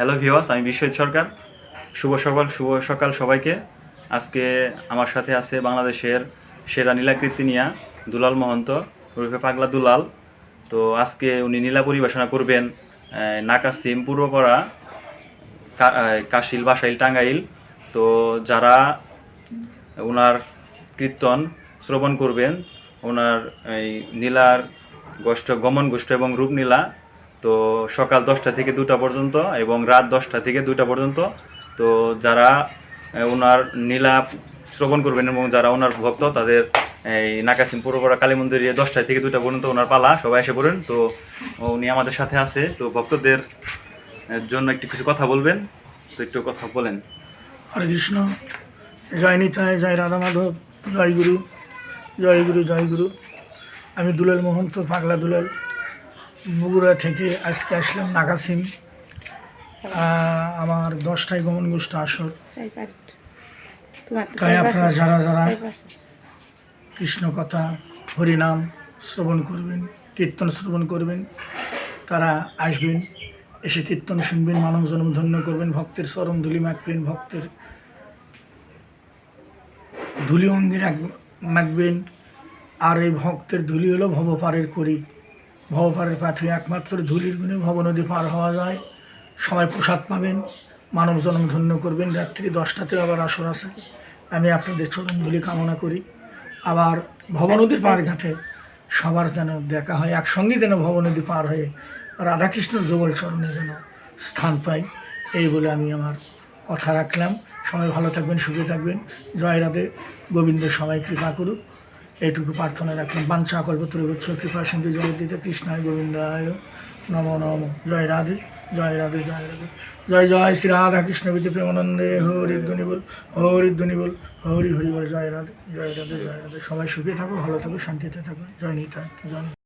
Hello ভিওয়াস আমি বিশ্বজিৎ সরকার। শুভ সকাল শুভ সকাল সবাইকে। আজকে আমার সাথে আছে বাংলাদেশের সেরা নীলাকৃতি নিয়া, দুলাল মহন্ত, ওরফে পাগলা দুলাল। তো আজকে উনি নীলা পরিবেশনা করবেন নাকাসিম পূর্বপাড়া কাশিল বাসাইল টাঙ্গাইল। তো যারা ওনার কীর্তন শ্রবণ করবেন ওনার এই নীলার গোষ্ঠ, গমন গোষ্ঠ এবং রূপনীলা তো সকাল দশটা থেকে দুটা পর্যন্ত এবং রাত দশটা থেকে দুটা পর্যন্ত। তো যারা ওনার নীলা শ্রবণ করবেন এবং যারা ওনার ভক্ত, তাদের এই নাকাসিম পুরোপাড়া কালী মন্দিরে দশটা থেকে দুটা পর্যন্ত ওনার পালা, সবাই এসে পড়েন। তো উনি আমাদের সাথে আছে। তো ভক্তদের জন্য একটু কিছু কথা বলবেন। তো একটু কথা বলেন। হরে কৃষ্ণ। জয় নিতায় জয় রাধা মাধব, জয় গুরু জয় গুরু জয় গুরু। আমি দুলাল মহন্ত, পাগলা দুলাল। বগুড়া থেকে আজকে আসলাম নাগাসিম আমার দশটায় গমন গোষ্ঠ আসর। তাই আপনারা যারা যারা কৃষ্ণ কথা হরিনাম শ্রবণ করবেন, কীর্তন শ্রবণ করবেন, তারা আসবেন, এসে কীর্তন শুনবেন, মানব জন্ম ধন্য করবেন, ভক্তের চরণ ধুলি মাখবেন, ভক্তের ধুলি মন্দির মাখবেন। আর এই ভক্তের ধুলি হলো ভবপারের করি। ভবপারের পাথে একমাত্র ধুলির গুণে ভব নদী পার হওয়া যায়। সবাই প্রসাদ পাবেন, মানব জন্ম ধন্য করবেন। রাত্রি দশটাতে আবার আসর আছে। আমি আপনাদের চরণ ধুলি কামনা করি। আবার ভবনদীর পার ঘাটে সবার যেন দেখা হয়, একসঙ্গে যেন ভবনদী পার হয়ে রাধাকৃষ্ণ যুগল চরণে যেন স্থান পাই। এই বলে আমি আমার কথা রাখলাম। সবাই ভালো থাকবেন, সুখে থাকবেন। জয় রাধে। গোবিন্দ সবাই কৃপা করুক। এইটুকু প্রার্থনা রাখলাম। বাঞ্ছা কল্পতর উচ্চ কৃপা সিন্ধু জগদ্দিতে কৃষ্ণায় গোবিন্দায়। নম নম। জয় রাধে জয় রাধে জয় রাধে। জয় জয়, শ্রী রাধা কৃষ্ণ বিধি প্রেমানন্দে। হরি ধ্বনি বল, হরি ধ্বনি বল, হরি হরি বল। জয় রাধে জয় রাধে জয় রাধে। সবাই সুখে থাকো, ভালো থাকো, শান্তিতে থাকো। জয় নিতাই, জয়।